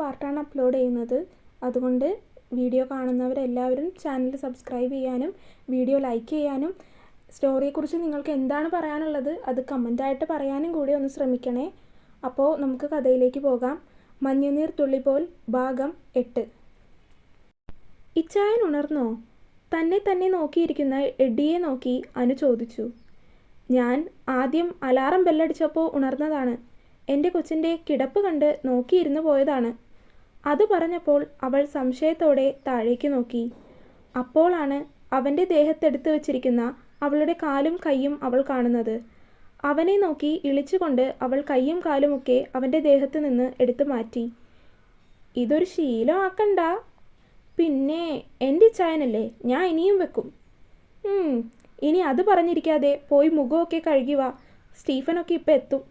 പാർട്ടാണ് അപ്ലോഡ് ചെയ്യുന്നത്. അതുകൊണ്ട് വീഡിയോ കാണുന്നവരെല്ലാവരും ചാനൽ സബ്സ്ക്രൈബ് ചെയ്യാനും വീഡിയോ ലൈക്ക് ചെയ്യാനും സ്റ്റോറിയെക്കുറിച്ച് നിങ്ങൾക്ക് എന്താണ് പറയാനുള്ളത് അത് കമന്റായിട്ട് പറയാനും കൂടി ഒന്ന് ശ്രമിക്കണേ. അപ്പോൾ നമുക്ക് കഥയിലേക്ക് പോകാം. മഞ്ഞുനീർ തുള്ളിപോൽ ഭാഗം എട്ട്. ഇച്ചായൻ ഉണർന്നോ? തന്നെ തന്നെ നോക്കിയിരിക്കുന്ന എഡിയെ നോക്കി അനു ചോദിച്ചു. ഞാൻ ആദ്യം അലാറം ബെല്ലടിച്ചപ്പോൾ ഉണർന്നതാണ്. എന്റെ കൊച്ചിന്റെ കിടപ്പ് കണ്ട് നോക്കിയിരുന്നു പോയതാണ്. അത് പറഞ്ഞപ്പോൾ അവൾ സംശയത്തോടെ താഴേക്ക് നോക്കി. അപ്പോളാണ് അവന്റെ ദേഹത്തെടുത്ത് വച്ചിരിക്കുന്ന അവളുടെ കാലും കൈയും അവൾ കാണുന്നത്. അവനെ നോക്കി ഇളിച്ചുകൊണ്ട് അവൾ കൈയും കാലുമൊക്കെ അവന്റെ ദേഹത്ത് നിന്ന് എടുത്തു മാറ്റി. ഇതൊരു ശീലമാക്കണ്ട പിന്നെ എന്റെ ചായനല്ലേ ഞാൻ ഇനിയും വെക്കും. ഇനി അത് പറഞ്ഞിരിക്കാതെ പോയി മുഖമൊക്കെ കഴുകി വാ. സ്റ്റീഫനൊക്കെ ഇപ്പം എത്തും.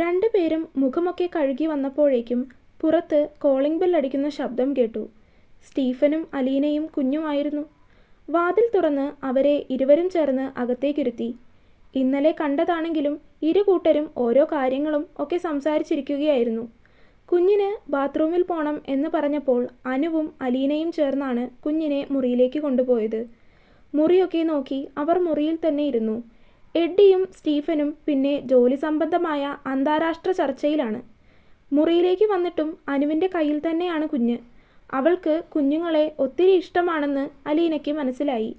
രണ്ടുപേരും മുഖമൊക്കെ കഴുകി വന്നപ്പോഴേക്കും പുറത്ത് കോളിംഗ് ബെൽ അടിക്കുന്ന ശബ്ദം കേട്ടു. സ്റ്റീഫനും അലീനയും കുഞ്ഞുമായിരുന്നു. വാതിൽ തുറന്ന് അവരെ ഇരുവരും ചേർന്ന് അകത്തേക്കിരുത്തി. ഇന്നലെ കണ്ടതാണെങ്കിലും ഇരു കൂട്ടരും ഓരോ കാര്യങ്ങളും ഒക്കെ സംസാരിച്ചിരിക്കുകയായിരുന്നു. കുഞ്ഞിന് ബാത്റൂമിൽ പോണം എന്ന് പറഞ്ഞപ്പോൾ അനുവും അലീനയും ചേർന്നാണ് കുഞ്ഞിനെ മുറിയിലേക്ക് കൊണ്ടുപോയത്. മുറിയൊക്കെ നോക്കി അവർ മുറിയിൽ തന്നെ ഇരുന്നു. എഡ്ഡിയും സ്റ്റീഫനും പിന്നെ ജോലി സംബന്ധമായ അന്താരാഷ്ട്ര ചർച്ചയിലാണ്. മുറിയിലേക്ക് വന്നിട്ടും അനുവിന്റെ കയ്യിൽ തന്നെയാണ് കുഞ്ഞ്. അവൾക്ക് കുഞ്ഞുങ്ങളെ ഒത്തിരി ഇഷ്ടമാണെന്ന് അലീനയ്ക്ക് മനസ്സിലായി.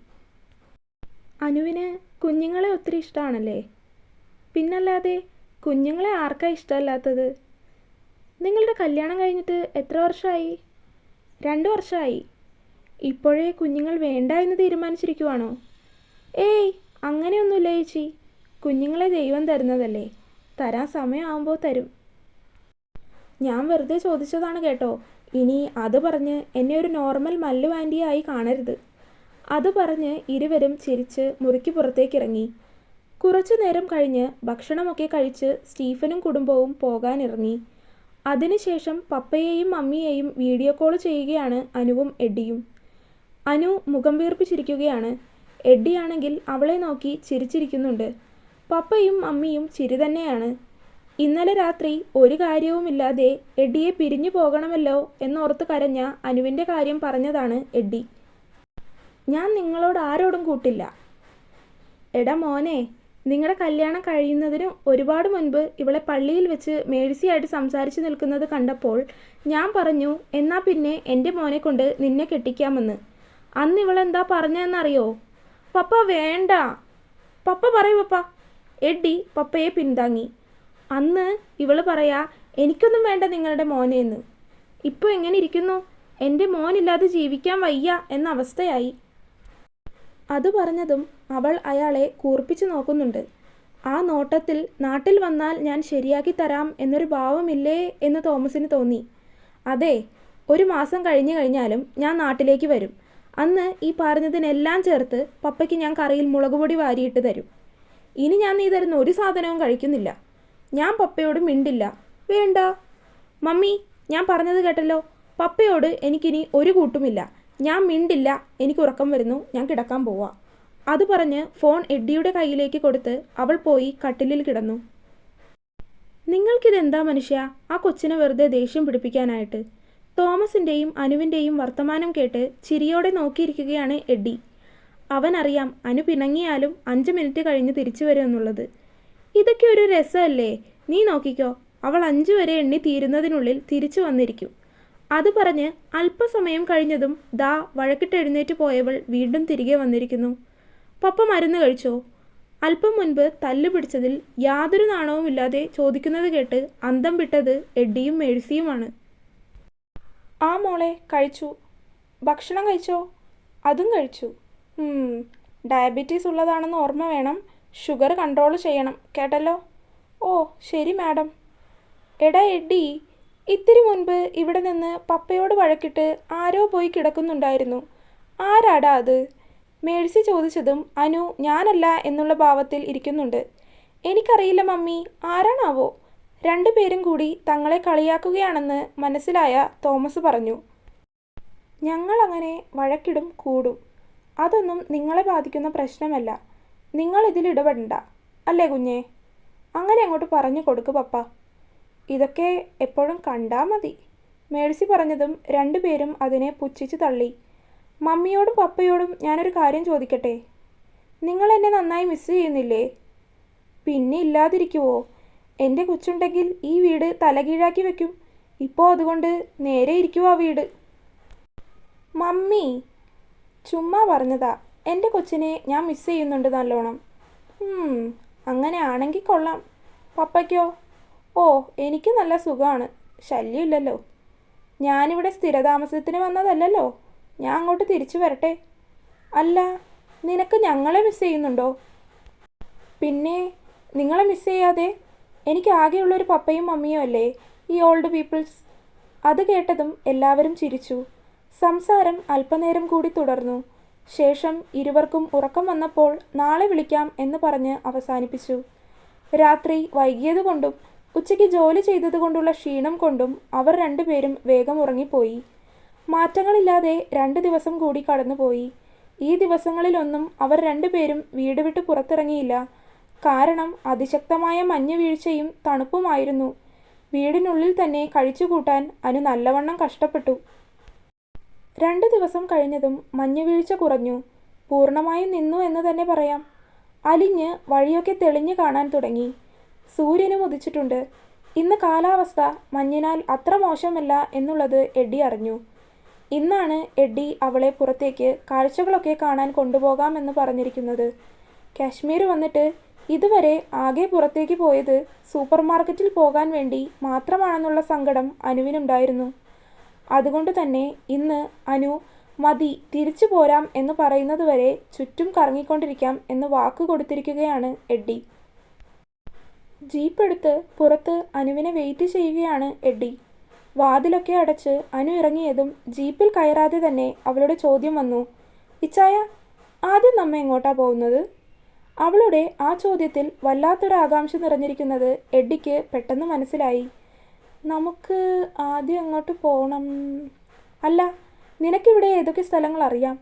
അനുവിന് കുഞ്ഞുങ്ങളെ ഒത്തിരി ഇഷ്ടമാണല്ലേ പിന്നല്ലാതെ കുഞ്ഞുങ്ങളെ ആർക്കാ ഇഷ്ടമല്ലാത്തത്? നിങ്ങളുടെ കല്യാണം കഴിഞ്ഞിട്ട് എത്ര വർഷമായി? രണ്ട് വർഷമായി. ഇപ്പോഴേ കുഞ്ഞുങ്ങൾ വേണ്ട എന്ന് തീരുമാനിച്ചിരിക്കുവാണോ? ഏയ് അങ്ങനെയൊന്നുമില്ല ചേച്ചി. കുഞ്ഞുങ്ങളെ ദൈവം തരുന്നതല്ലേ. തരാൻ സമയമാകുമ്പോൾ തരും. ഞാൻ വെറുതെ ചോദിച്ചതാണ് കേട്ടോ. ഇനി അത് പറഞ്ഞ് എന്നെ ഒരു നോർമൽ മല്ലുവാൻഡിയായി കാണരുത്. അത് പറഞ്ഞ് ഇരുവരും ചിരിച്ച് മുറിക്ക് പുറത്തേക്കിറങ്ങി. കുറച്ചു നേരം കഴിഞ്ഞ് ഭക്ഷണമൊക്കെ കഴിച്ച് സ്റ്റീഫനും കുടുംബവും പോകാനിറങ്ങി. അതിനുശേഷം പപ്പയെയും മമ്മിയെയും വീഡിയോ കോൾ ചെയ്യുകയാണ് അനുവും എഡിയും. അനു മുഖം വീർപ്പിച്ചിരിക്കുകയാണ്. എഡ്ഡിയാണെങ്കിൽ അവളെ നോക്കി ചിരിച്ചിരിക്കുന്നുണ്ട്. പപ്പയും അമ്മിയും ചിരി തന്നെയാണ്. ഇന്നലെ രാത്രി ഒരു കാര്യവുമില്ലാതെ എഡ്ഡിയെ പിരിഞ്ഞു പോകണമല്ലോ എന്നോർത്ത് കരഞ്ഞ അനുവിന്റെ കാര്യം പറഞ്ഞതാണ് എഡ്ഡി ഞാൻ നിങ്ങളോട് ആരോടും കൂട്ടില്ല. എടാ മോനെ നിങ്ങളുടെ കല്യാണം കഴിയുന്നതിന് ഒരുപാട് മുൻപ് ഇവളെ പള്ളിയിൽ വെച്ച് മേഴ്സിയായിട്ട് സംസാരിച്ചു നിൽക്കുന്നത് കണ്ടപ്പോൾ ഞാൻ പറഞ്ഞു എന്നാ പിന്നെ എന്റെ മോനെ കൊണ്ട് നിന്നെ കെട്ടിക്കാമെന്ന്. അന്ന് ഇവളെന്താ പറഞ്ഞതെന്നറിയോ? പപ്പ വേണ്ട. പപ്പ പറയൂ പപ്പ. എഡി പപ്പയെ പിന്താങ്ങി. അന്ന് ഇവൾ പറയാ എനിക്കൊന്നും വേണ്ട നിങ്ങളുടെ മോനെ എന്ന്. ഇപ്പോൾ എങ്ങനെ ഇരിക്കുന്നു? എന്റെ മോനില്ലാതെ ജീവിക്കാൻ വയ്യ എന്ന അവസ്ഥയായി. അത് പറഞ്ഞതും അവൾ അയാളെ കൂർപ്പിച്ചു നോക്കുന്നുണ്ട്. ആ നോട്ടത്തിൽ നാട്ടിൽ വന്നാൽ ഞാൻ ശരിയാക്കി തരാം എന്നൊരു ഭാവമില്ലേ എന്ന് തോമസിന് തോന്നി. അതെ ഒരു മാസം കഴിഞ്ഞു കഴിഞ്ഞാലും ഞാൻ നാട്ടിലേക്ക് വരും. അന്ന് ഈ പറഞ്ഞതിനെല്ലാം ചേർത്ത് പപ്പയ്ക്ക് ഞാൻ കറിയിൽ മുളക് പൊടി വാരിയിട്ട് തരും. ഇനി ഞാൻ നീ തരുന്ന ഒരു സാധനവും കഴിക്കുന്നില്ല. ഞാൻ പപ്പയോട് മിണ്ടില്ല. വേണ്ട. മമ്മി ഞാൻ പറഞ്ഞത് കേട്ടല്ലോ. പപ്പയോട് എനിക്കിനി ഒരു കൂട്ടുമില്ല. ഞാൻ മിണ്ടില്ല. എനിക്ക് ഉറക്കം വരുന്നു. ഞാൻ കിടക്കാൻ പോവാ. അത് പറഞ്ഞ് ഫോൺ എഡ്ഡിയുടെ കയ്യിലേക്ക് കൊടുത്ത് അവൾ പോയി കട്ടിലിൽ കിടന്നു. നിങ്ങൾക്കിതെന്താ മനുഷ്യ? ആ കൊച്ചിനെ വെറുതെ ദേഷ്യം പിടിപ്പിക്കാനായിട്ട്. തോമസിന്റെയും അനുവിന്റെയും വർത്തമാനം കേട്ട് ചിരിയോടെ നോക്കിയിരിക്കുകയാണ് എഡി അവനറിയാം അനു പിണങ്ങിയാലും അഞ്ച് മിനിറ്റ് കഴിഞ്ഞ് തിരിച്ചു വരുമെന്നുള്ളത് ഇതൊക്കെ ഒരു രസമല്ലേ? നീ നോക്കിക്കോ അവൾ അഞ്ചു വരെ എണ്ണി തീരുന്നതിനുള്ളിൽ തിരിച്ചു വന്നിരിക്കും. അത് പറഞ്ഞ് അല്പസമയം കഴിഞ്ഞതും ദാ വഴക്കിട്ട് എഴുന്നേറ്റ് പോയവൾ വീണ്ടും തിരികെ വന്നിരിക്കുന്നു. പപ്പ മരുന്ന് കഴിച്ചോ? അല്പം മുൻപ് തല്ലു പിടിച്ചതിൽ യാതൊരു നാണവുമില്ലാതെ ചോദിക്കുന്നത് കേട്ട് അന്തം വിട്ടത് എഡ്ഡിയും മേഴ്സിയുമാണ്. ആ മോളെ കഴിച്ചു. ഭക്ഷണം കഴിച്ചോ? അതും കഴിച്ചു. ഡയബറ്റീസ് ഉള്ളതാണെന്ന് ഓർമ്മ വേണം. ഷുഗർ കൺട്രോൾ ചെയ്യണം കേട്ടല്ലോ? ഓ ശരി മാഡം. എടാ എഡി ഇത്തിരി മുൻപ് ഇവിടെ നിന്ന് പപ്പയോട് വഴക്കിട്ട് ആരോ പോയി കിടക്കുന്നുണ്ടായിരുന്നു. ആരാടാ അത്? മേഴ്സി ചോദിച്ചതും അനു ഞാനല്ല എന്നുള്ള ഭാവത്തിൽ ഇരിക്കുന്നുണ്ട്. എനിക്കറിയില്ല മമ്മി ആരാണാവോ? രണ്ടുപേരും കൂടി തങ്ങളെ കളിയാക്കുകയാണെന്ന് മനസ്സിലായ തോമസ് പറഞ്ഞു. ഞങ്ങളങ്ങനെ വഴക്കിടും കൂടും. അതൊന്നും നിങ്ങളെ ബാധിക്കുന്ന പ്രശ്നമല്ല. നിങ്ങൾ ഇതിൽ ഇടപെടണ്ട. അല്ലേ കുഞ്ഞേ? അങ്ങനെ അങ്ങോട്ട് പറഞ്ഞു കൊടുക്ക് പപ്പ. ഇതൊക്കെ എപ്പോഴും കണ്ടാ മതി. മേഴ്സി പറഞ്ഞതും രണ്ടുപേരും അതിനെ പുച്ഛിച്ചു തള്ളി. മമ്മിയോടും പപ്പയോടും ഞാനൊരു കാര്യം ചോദിക്കട്ടെ? നിങ്ങൾ എന്നെ നന്നായി മിസ് ചെയ്യുന്നില്ലേ? പിന്നെ ഇല്ലാതിരിക്കുവോ? എന്റെ കൊച്ചുണ്ടെങ്കിൽ ഈ വീട് തലകീഴാക്കി വെക്കും. ഇപ്പോൾ അതുകൊണ്ട് നേരെ ഇരിക്കുവാ വീട്. മമ്മി ചുമ്മാ പറഞ്ഞതാ. എന്റെ കൊച്ചിനെ ഞാൻ മിസ് ചെയ്യുന്നുണ്ട് നല്ലോണം. അങ്ങനെ ആണെങ്കിൽ കൊള്ളാം. പപ്പയ്ക്കോ? ഓ എനിക്ക് നല്ല സുഖമാണ്. ശല്യമില്ലല്ലോ. ഞാനിവിടെ സ്ഥിരതാമസത്തിന് വന്നതല്ലല്ലോ. ഞാൻ അങ്ങോട്ട് തിരിച്ചു വരട്ടെ. അല്ല നിനക്ക് ഞങ്ങളെ മിസ് ചെയ്യുന്നുണ്ടോ? പിന്നെ നിങ്ങളെ മിസ് ചെയ്യാതെ എനിക്ക് ആകെയുള്ളൊരു പപ്പയും മമ്മിയും അല്ലേ? ഈ ഓൾഡ് പീപ്പിൾസ് അത് കേട്ടതും എല്ലാവരും ചിരിച്ചു. സംസാരം അല്പനേരം കൂടി തുടർന്നു. ശേഷം ഇരുവർക്കും ഉറക്കം വന്നപ്പോൾ നാളെ വിളിക്കാം എന്ന് പറഞ്ഞ് അവസാനിപ്പിച്ചു. രാത്രി വൈകിയതുകൊണ്ടും ഉച്ചയ്ക്ക് ജോലി ചെയ്തതുകൊണ്ടുള്ള ക്ഷീണം കൊണ്ടും അവർ രണ്ടുപേരും വേഗം ഉറങ്ങിപ്പോയി. മാറ്റങ്ങളില്ലാതെ രണ്ട് ദിവസം കൂടി കടന്നുപോയി. ഈ ദിവസങ്ങളിലൊന്നും അവർ രണ്ടുപേരും വീട് വിട്ട് പുറത്തിറങ്ങിയില്ല. കാരണം അതിശക്തമായ മഞ്ഞ് വീഴ്ചയും തണുപ്പുമായിരുന്നു. വീടിനുള്ളിൽ തന്നെ കഴിച്ചുകൂട്ടാൻ അനു നല്ലവണ്ണം കഷ്ടപ്പെട്ടു. രണ്ടു ദിവസം കഴിഞ്ഞതും മഞ്ഞുവീഴ്ച കുറഞ്ഞു. പൂർണമായും നിന്നു എന്ന് തന്നെ പറയാം. അലിഞ്ഞ് വഴിയൊക്കെ തെളിഞ്ഞു കാണാൻ തുടങ്ങി. സൂര്യനും ഉദിച്ചിട്ടുണ്ട്. ഇന്ന് കാലാവസ്ഥ മഞ്ഞിനാൽ അത്ര മോശമല്ല എന്നുള്ളത് എഡ്ഡി അറിഞ്ഞു. ഇന്നാണ് എഡ്ഡി അവളെ പുറത്തേക്ക് കാഴ്ചകളൊക്കെ കാണാൻ കൊണ്ടുപോകാമെന്ന് പറഞ്ഞിരിക്കുന്നത്. കാശ്മീർ വന്നിട്ട് ഇതുവരെ ആകെ പുറത്തേക്ക് പോയത് സൂപ്പർ മാർക്കറ്റിൽ പോകാൻ വേണ്ടി മാത്രമാണെന്നുള്ള സങ്കടം അനുവിനുണ്ടായിരുന്നു. അതുകൊണ്ട് തന്നെ ഇന്ന് അനു മതി തിരിച്ചു പോരാം എന്ന് പറയുന്നതുവരെ ചുറ്റും കറങ്ങിക്കൊണ്ടിരിക്കാം എന്ന് വാക്ക് കൊടുത്തിരിക്കുകയാണ് എഡ്ഡി. ജീപ്പ് എടുത്ത് പുറത്ത് അനുവിനെ വെയിറ്റ് ചെയ്യുകയാണ് എഡ്ഡി. വാതിലൊക്കെ അടച്ച് അനു ഇറങ്ങിയതും ജീപ്പിൽ കയറാതെ തന്നെ അവളുടെ ചോദ്യം വന്നു ഇച്ചായ ആദ്യം നമ്മ എങ്ങോട്ടാ പോകുന്നത്? അവളുടെ ആ ചോദ്യത്തിൽ വല്ലാത്തൊരു ആകാംക്ഷ നിറഞ്ഞിരിക്കുന്നത് എഡ്ഡിക്ക് പെട്ടെന്ന് മനസ്സിലായി. നമുക്ക് ആദ്യം അങ്ങോട്ട് പോകണം അല്ല നിനക്കിവിടെ ഏതൊക്കെ സ്ഥലങ്ങൾ അറിയാം?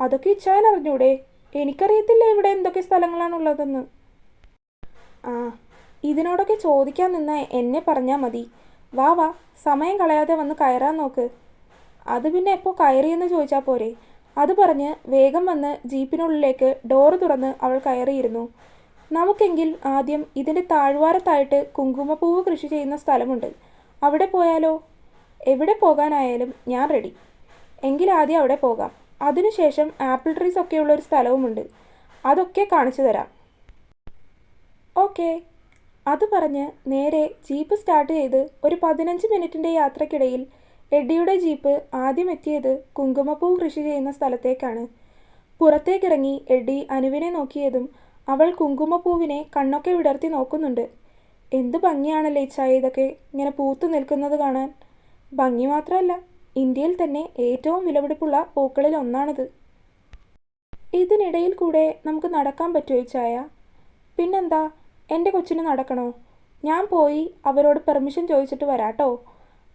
അതൊക്കെ ഇച്ഛാൻ അറിഞ്ഞൂടെ. എനിക്കറിയത്തില്ല ഇവിടെ എന്തൊക്കെ സ്ഥലങ്ങളാണുള്ളതെന്ന്. ആ ഇതിനോടൊക്കെ ചോദിക്കാൻ നിന്ന എന്നെ പറഞ്ഞാൽ മതി. വാ വാ സമയം കളയാതെ വന്ന് കയറാൻ നോക്ക്. അത് പിന്നെ എപ്പോൾ കയറിയെന്ന് ചോദിച്ചാൽ പോരെ. അത് പറഞ്ഞ് വേഗം വന്ന് ജീപ്പിനുള്ളിലേക്ക് ഡോറ് തുറന്ന് അവൾ കയറിയിരുന്നു. നമുക്കെങ്കിൽ ആദ്യം ഇതിന്റെ താഴ്വാരത്തായിട്ട് കുങ്കുമപ്പൂവ് കൃഷി ചെയ്യുന്ന സ്ഥലമുണ്ട്. അവിടെ പോയാലോ? എവിടെ പോകാനായാലും ഞാൻ റെഡി എങ്കിൽ ആദ്യം അവിടെ പോകാം. അതിനുശേഷം ആപ്പിൾ ട്രീസ് ഒക്കെയുള്ള ഒരു സ്ഥലവുമുണ്ട്. അതൊക്കെ കാണിച്ചു തരാം. ഓക്കെ. അത് പറഞ്ഞ് നേരെ ജീപ്പ് സ്റ്റാർട്ട് ചെയ്ത് ഒരു പതിനഞ്ച് മിനിറ്റിന്റെ യാത്രക്കിടയിൽ എഡ്ഡിയുടെ ജീപ്പ് ആദ്യം എത്തിയത് കുങ്കുമപ്പൂ കൃഷി ചെയ്യുന്ന സ്ഥലത്തേക്കാണ്. പുറത്തേക്കിറങ്ങി എഡ്ഡി അനുവിനെ നോക്കിയതും അവൾ കുങ്കുമപ്പൂവിനെ കണ്ണൊക്കെ വിടർത്തി നോക്കുന്നുണ്ട്. എന്ത് ഭംഗിയാണല്ലേ ഇച്ചായ ഇതൊക്കെ ഇങ്ങനെ പൂത്തു നിൽക്കുന്നത് കാണാൻ? ഭംഗി മാത്രമല്ല ഇന്ത്യയിൽ തന്നെ ഏറ്റവും വിലപിടിപ്പുള്ള പൂക്കളിൽ ഒന്നാണിത്. ഇതിനിടയിൽ കൂടെ നമുക്ക് നടക്കാൻ പറ്റുമോ ഇച്ചായ പിന്നെന്താ എന്റെ കൊച്ചിന് നടക്കണോ? ഞാൻ പോയി അവരോട് പെർമിഷൻ ചോദിച്ചിട്ട് വരാട്ടോ.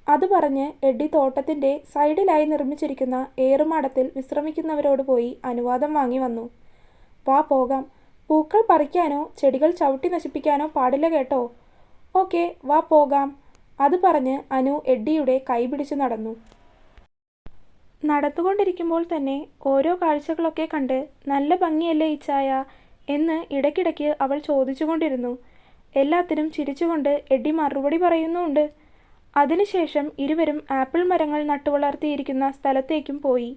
അത് പറഞ്ഞ് എഡ്ഡി തോട്ടത്തിന്റെ സൈഡിലായി നിർമ്മിച്ചിരിക്കുന്ന ഏറുമാടത്തിൽ വിശ്രമിക്കുന്നവരോട് പോയി അനുവാദം വാങ്ങി വന്നു. വാ പോകാം. പൂക്കൾ പറിക്കാനോ ചെടികൾ ചവിട്ടി നശിപ്പിക്കാനോ പാടില്ല കേട്ടോ. ഓക്കെ വാ പോകാം. അത് പറഞ്ഞ് അനു എഡ്ഡിയുടെ കൈ പിടിച്ചു നടന്നു. നടത്തുകൊണ്ടിരിക്കുമ്പോൾ തന്നെ ഓരോ കാഴ്ചകളൊക്കെ കണ്ട് നല്ല ഭംഗിയല്ലേ ചായ എന്ന് ഇടയ്ക്കിടയ്ക്ക് അവൾ ചോദിച്ചുകൊണ്ടിരുന്നു. എല്ലാത്തിനും ചിരിച്ചുകൊണ്ട് എഡ്ഡി മറുപടി പറയുന്നുമുണ്ട് അതിനുശേഷം ഇരുവരും ആപ്പിൾ മരങ്ങൾ നട്ടുവളർത്തിയിരിക്കുന്ന സ്ഥലത്തേക്കും പോയി.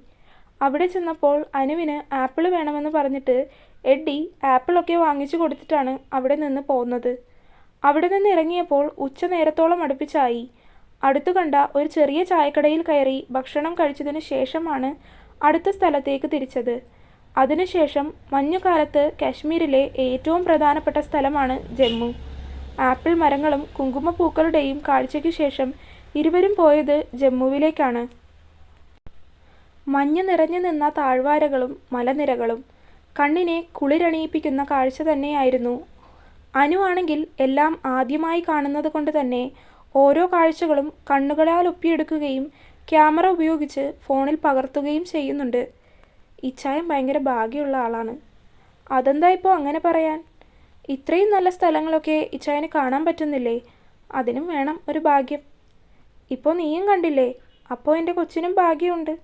അവിടെ ചെന്നപ്പോൾ അനുവിന് ആപ്പിൾ വേണമെന്ന് പറഞ്ഞിട്ട് എഡ്ഡി ആപ്പിളൊക്കെ വാങ്ങിച്ചു കൊടുത്തിട്ടാണ് അവിടെ നിന്ന് പോകുന്നത് അവിടെ നിന്ന് ഇറങ്ങിയപ്പോൾ ഉച്ച നേരത്തോളം അടുപ്പിച്ചായി. അടുത്തു കണ്ട ഒരു ചെറിയ ചായക്കടയിൽ കയറി ഭക്ഷണം കഴിച്ചതിന് ശേഷമാണ് അടുത്ത സ്ഥലത്തേക്ക് തിരിച്ചത്. അതിനുശേഷം മഞ്ഞുകാലത്ത് കാശ്മീരിലെ ഏറ്റവും പ്രധാനപ്പെട്ട സ്ഥലമാണ് ജമ്മു. ആപ്പിൾ മരങ്ങളും കുങ്കുമപ്പൂക്കളുടെയും കാഴ്ചയ്ക്ക് ശേഷം ഇരുവരും പോയത് ജമ്മുവിലേക്കാണ്. മഞ്ഞ് നിറഞ്ഞു നിന്ന താഴ്വാരകളും മലനിരകളും കണ്ണിനെ കുളിരണിയിപ്പിക്കുന്ന കാഴ്ച തന്നെയായിരുന്നു. അനുവാണെങ്കിൽ എല്ലാം ആദ്യമായി കാണുന്നത് കൊണ്ട് തന്നെ ഓരോ കാഴ്ചകളും കണ്ണുകളാൽ ഒപ്പിയെടുക്കുകയും ക്യാമറ ഉപയോഗിച്ച് ഫോണിൽ പകർത്തുകയും ചെയ്യുന്നുണ്ട്. ഇച്ചായം ഭയങ്കര ഭാഗ്യമുള്ള ആളാണ്. അതെന്താ ഇപ്പോൾ അങ്ങനെ പറയാൻ? ഇത്രയും നല്ല സ്ഥലങ്ങളൊക്കെ ഇച്ചായന് കാണാൻ പറ്റുന്നില്ലേ? അതിനും വേണം ഒരു ഭാഗ്യം. ഇപ്പോൾ നീയും കണ്ടില്ലേ? അപ്പോൾ എന്റെ കൊച്ചിനും ഭാഗ്യമുണ്ട്.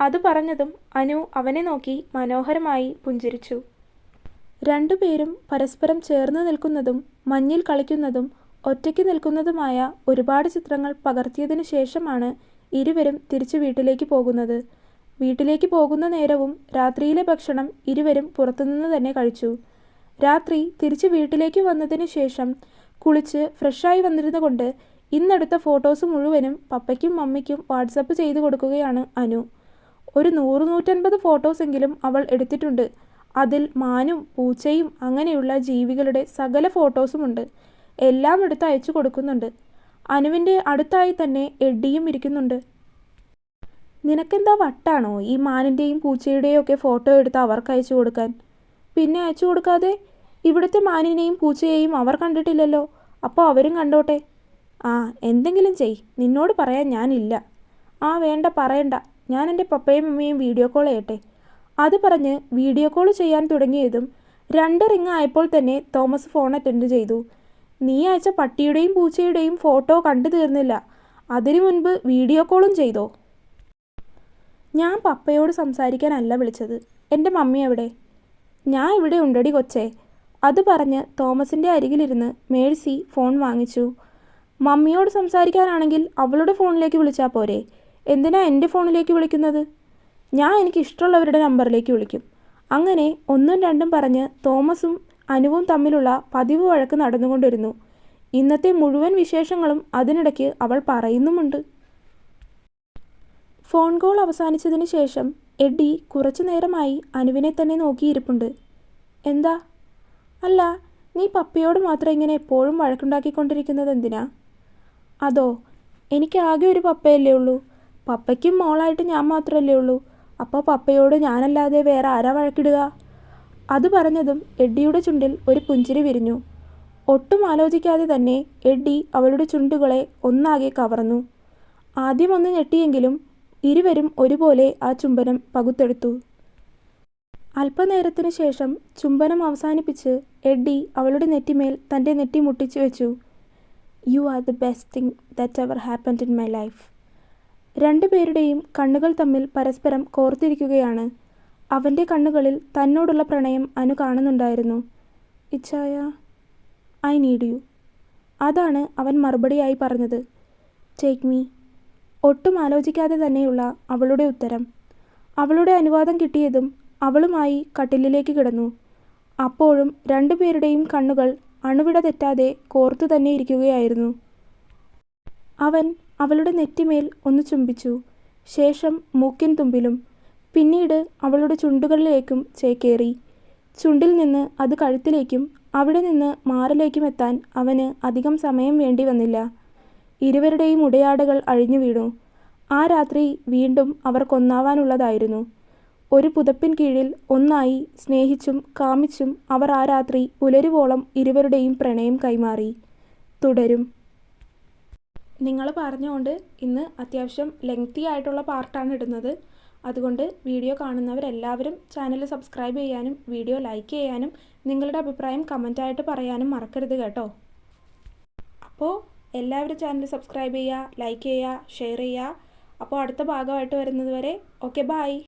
അത് പറഞ്ഞതും അനു അവനെ നോക്കി മനോഹരമായി പുഞ്ചിരിച്ചു. രണ്ടുപേരും പരസ്പരം ചേർന്ന് നിൽക്കുന്നതും മഞ്ഞിൽ കളിക്കുന്നതും ഒറ്റയ്ക്ക് നിൽക്കുന്നതുമായ ഒരുപാട് ചിത്രങ്ങൾ പകർത്തിയതിനു ശേഷമാണ് ഇരുവരും തിരിച്ചു വീട്ടിലേക്ക് പോകുന്നത്. വീട്ടിലേക്ക് പോകുന്ന നേരവും രാത്രിയിലെ ഭക്ഷണം ഇരുവരും പുറത്തുനിന്ന് തന്നെ കഴിച്ചു. രാത്രി തിരിച്ച് വീട്ടിലേക്ക് വന്നതിന് ശേഷം കുളിച്ച് ഫ്രഷായി വന്നിരുന്നുകൊണ്ട് ഇന്നെടുത്ത ഫോട്ടോസ് മുഴുവനും പപ്പയ്ക്കും മമ്മിക്കും വാട്സപ്പ് ചെയ്തു കൊടുക്കുകയാണ് അനു. ഒരു നൂറ് നൂറ്റൻപത് ഫോട്ടോസെങ്കിലും അവൾ എടുത്തിട്ടുണ്ട്. അതിൽ മാനും പൂച്ചയും അങ്ങനെയുള്ള ജീവികളുടെ സകല ഫോട്ടോസുമുണ്ട് എല്ലാം എടുത്ത് അയച്ചു കൊടുക്കുന്നുണ്ട്. അനുവിന്റെ അടുത്തായി തന്നെ എഡ്ഡിയും ഇരിക്കുന്നുണ്ട്. നിനക്കെന്താ വട്ടാണോ ഈ മാനിന്റെയും പൂച്ചയുടെയും ഒക്കെ ഫോട്ടോ എടുത്ത് അവർക്ക് അയച്ചു കൊടുക്കാൻ? പിന്നെ അയച്ചു കൊടുക്കാതെ ഇവിടുത്തെ മാനിനെയും പൂച്ചയെയും അവർ കണ്ടിട്ടില്ലല്ലോ. അപ്പോൾ അവരും കണ്ടോട്ടെ. ആ എന്തെങ്കിലും ചെയ് നിന്നോട് പറയാൻ ഞാനില്ല. ആ വേണ്ട പറയണ്ട. ഞാൻ എന്റെ പപ്പയും അമ്മയും വീഡിയോ കോൾ ചെയ്യട്ടെ. അത് പറഞ്ഞ് വീഡിയോ കോൾ ചെയ്യാൻ തുടങ്ങിയതും രണ്ട് റിങ് ആയപ്പോൾ തന്നെ തോമസ് ഫോൺ അറ്റൻഡ് ചെയ്തു. നീ അയച്ച പട്ടിയുടെയും പൂച്ചയുടെയും ഫോട്ടോ കണ്ടു തീർന്നില്ല. അതിനു മുൻപ് വീഡിയോ കോളും ചെയ്തോ? ഞാൻ പപ്പയോട് സംസാരിക്കാനല്ല വിളിച്ചത്. എന്റെ മമ്മി എവിടെ? ഞാൻ ഇവിടെ ഉണ്ടടി കൊച്ചേ. അത് പറഞ്ഞ് തോമസിന്റെ അരികിലിരുന്ന് മേഴ്സി ഫോൺ വാങ്ങിച്ചു. മമ്മിയോട് സംസാരിക്കാനാണെങ്കിൽ അവളുടെ ഫോണിലേക്ക് വിളിച്ചാൽ പോരെ. എന്തിനാ എന്റെ ഫോണിലേക്ക് വിളിക്കുന്നത്? ഞാൻ എനിക്ക് ഇഷ്ടമുള്ളവരുടെ നമ്പറിലേക്ക് വിളിക്കും. അങ്ങനെ ഒന്നും രണ്ടും പറഞ്ഞ് തോമസും അനുവും തമ്മിലുള്ള പതിവ് വഴക്ക് നടന്നുകൊണ്ടിരുന്നു. ഇന്നത്തെ മുഴുവൻ വിശേഷങ്ങളും അതിനിടയ്ക്ക് അവൾ പറയുന്നുമുണ്ട്. ഫോൺ കോൾ അവസാനിച്ചതിന് ശേഷം എഡി കുറച്ചു നേരമായി അനുവിനെ തന്നെ നോക്കിയിരിപ്പുണ്ട്. എന്താ? അല്ല നീ പപ്പയോട് മാത്രം ഇങ്ങനെ എപ്പോഴും വഴക്കുണ്ടാക്കിക്കൊണ്ടിരിക്കുന്നത് എന്തിനാ അതോ എനിക്ക് ആകെ ഒരു പപ്പയല്ലേ ഉള്ളൂ. പപ്പയ്ക്കും മോളായിട്ട് ഞാൻ മാത്രമല്ലേ ഉള്ളൂ. അപ്പോൾ പപ്പയോട് ഞാനല്ലാതെ വേറെ ആരാ വഴക്കിടുക? അത് പറഞ്ഞതും എഡ്ഡിയുടെ ചുണ്ടിൽ ഒരു പുഞ്ചിരി വിരിഞ്ഞു. ഒട്ടും ആലോചിക്കാതെ തന്നെ എഡ്ഡി അവളുടെ ചുണ്ടുകളെ ഒന്നാകെ കവർന്നു. ആദ്യമൊന്ന് ഞെട്ടിയെങ്കിലും ഇരുവരും ഒരുപോലെ ആ ചുംബനം പകുത്തെടുത്തു. അല്പനേരത്തിനു ശേഷം ചുംബനം അവസാനിപ്പിച്ച് എഡ്ഡി അവളുടെ നെറ്റിമേൽ തന്റെ നെറ്റി മുട്ടിച്ചു വെച്ചു. You are the best thing that ever happened in my life രണ്ടുപേരുടെയും കണ്ണുകൾ തമ്മിൽ പരസ്പരം കോർത്തിരിക്കുകയാണ്. അവന്റെ കണ്ണുകളിൽ തന്നോടുള്ള പ്രണയം അനു കാണുന്നുണ്ടായിരുന്നു. ഇച്ഛായ ഐ നീഡ് യു അതാണ് അവൻ മറുപടിയായി പറഞ്ഞത്. ടേക്ക് മീ ഒട്ടും ആലോചിക്കാതെ തന്നെയുള്ള അവളുടെ ഉത്തരം. അവളുടെ അനുവാദം കിട്ടിയതും അവളുമായി കട്ടിലിലേക്ക് കിടന്നു. അപ്പോഴും രണ്ടുപേരുടെയും കണ്ണുകൾ അണുവിട തെറ്റാതെ കോർത്തു തന്നെ ഇരിക്കുകയായിരുന്നു. അവൻ അവളുടെ നെറ്റിമേൽ ഒന്ന് ചുംബിച്ചു. ശേഷം മൂക്കിൻ തുമ്പിലും പിന്നീട് അവളുടെ ചുണ്ടുകളിലേക്കും ചേക്കേറി. ചുണ്ടിൽ നിന്ന് അത് കഴുത്തിലേക്കും അവിടെ നിന്ന് മാറിലേക്കും എത്താൻ അവന് അധികം സമയം വേണ്ടി വന്നില്ല. ഇരുവരുടെയും ഉടയാടകൾ അഴിഞ്ഞു വീണു. ആ രാത്രി വീണ്ടും അവർ അവർക്കൊന്നാവാനുള്ളതായിരുന്നു ഒരു പുതപ്പിൻ കീഴിൽ ഒന്നായി സ്നേഹിച്ചും കാമിച്ചും അവർ ആ രാത്രി പുലരുവോളം ഇരുവരുടെയും പ്രണയം കൈമാറി. തുടരും. നിങ്ങൾ പറഞ്ഞുകൊണ്ട് ഇന്ന് അത്യാവശ്യം ലെങ്തി ആയിട്ടുള്ള പാർട്ടാണ് ഇടുന്നത്. അതുകൊണ്ട് വീഡിയോ കാണുന്നവരെല്ലാവരും ചാനൽ സബ്സ്ക്രൈബ് ചെയ്യാനും വീഡിയോ ലൈക്ക് ചെയ്യാനും നിങ്ങളുടെ അഭിപ്രായം കമന്റായിട്ട് പറയാനും മറക്കരുത് കേട്ടോ. അപ്പോൾ എല്ലാവരും ചാനൽ സബ്സ്ക്രൈബ് ചെയ്യുക ലൈക്ക് ചെയ്യുക ഷെയർ ചെയ്യുക. അപ്പോൾ അടുത്ത ഭാഗമായിട്ട് വരുന്നത് വരെ ഓക്കെ ബായ്